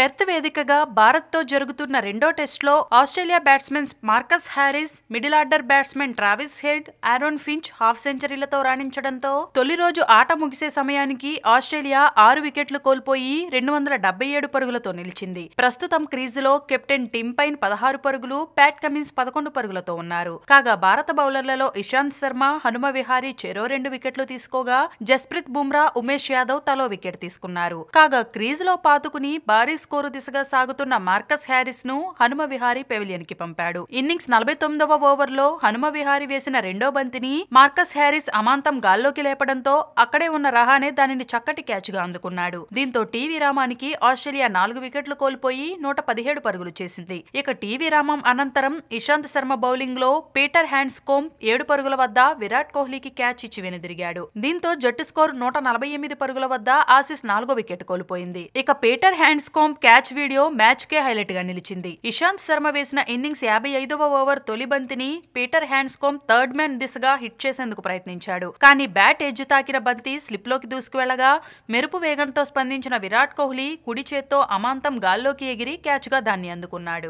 Perth వేదికగా భారత్తో జరుగుతున్న రెండో టెస్ట్లో Australia batsmens Marcus Harris middle order batsmen Travis Head Aaron Finch half సెంచరీలతో రాణించడంతో తొలి రోజు ఆట ముగిసే సమయానికి ఆస్ట్రేలియా ఆరు వికెట్లు కోల్పోయి రెండు వందల డెబ్బై ఏడు పరుగులతో నిలిచింది. ప్రస్తుతం క్రీజులో కెప్టెన్ టిమ్ పైన్ పదహారు పరుగులు ప్యాట్ కమిన్స్ పదకొండు పరుగులతో ఉన్నారు. కాగా భారత బౌలర్లలో ఇషాంత్ శర్మ హనుమ విహారీ చెరో రెండు వికెట్లు తీసుకోగా జస్ప్రీత్ బుమ్రా ఉమేష్ యాదవ్ తలో వికెట్ తీసుకున్నారు. కాగా క్రీజులో పాతుకుని భారీ స్కోరు దిశగా సాగుతున్న మార్కస్ హ్యారిస్ను హనుమ విహారీ పెవిలియన్కి పంపాడు. ఇన్నింగ్స్ నలభై తొమ్మిదవ ఓవర్లో హనుమ విహారీ వేసిన రెండో బంతిని మార్కస్ హ్యారిస్ అమాంతం గాల్లోకి లేపడంతో అక్కడే ఉన్న రహానే దానిని చక్కటి క్యాచ్గా అందుకున్నాడు. దీంతో టీ విరామానికి ఆస్ట్రేలియా నాలుగు వికెట్లు కోల్పోయి నూట పదిహేడు పరుగులు చేసింది. ఇక టీ విరామం అనంతరం ఇషాంత్ శర్మ బౌలింగ్లో పీటర్ హ్యాండ్స్ కోమ్ ఏడు పరుగుల వద్ద విరాట్ కోహ్లీకి క్యాచ్ ఇచ్చి వెనుదిరిగాడు. దీంతో జట్టు స్కోర్ నూట నలభై ఎనిమిది పరుగుల వద్ద ఆసిస్ నాలుగో వికెట్ కోల్పోయింది. ఇక Peter Handscomb catch video match కే హైలైట్గా నిలిచింది. ఇషాంత్ శర్మ వేసిన ఇన్నింగ్స్ యాభై ఐదవ ఓవర్ తొలి బంతిని పీటర్ హ్యాండ్స్కోమ్ థర్డ్ మ్యాన్ దిశగా హిట్ చేసేందుకు ప్రయత్నించాడు. కానీ బ్యాట్ ఎడ్జ్ తాకిన బంతి స్లిప్లోకి దూసుకువెళ్ళగా మెరుపు వేగంతో స్పందించిన విరాట్ కోహ్లీ కుడి చేత్తో అమాంతం గాల్లోకి ఎగిరి క్యాచ్గా దాన్ని అందుకున్నాడు.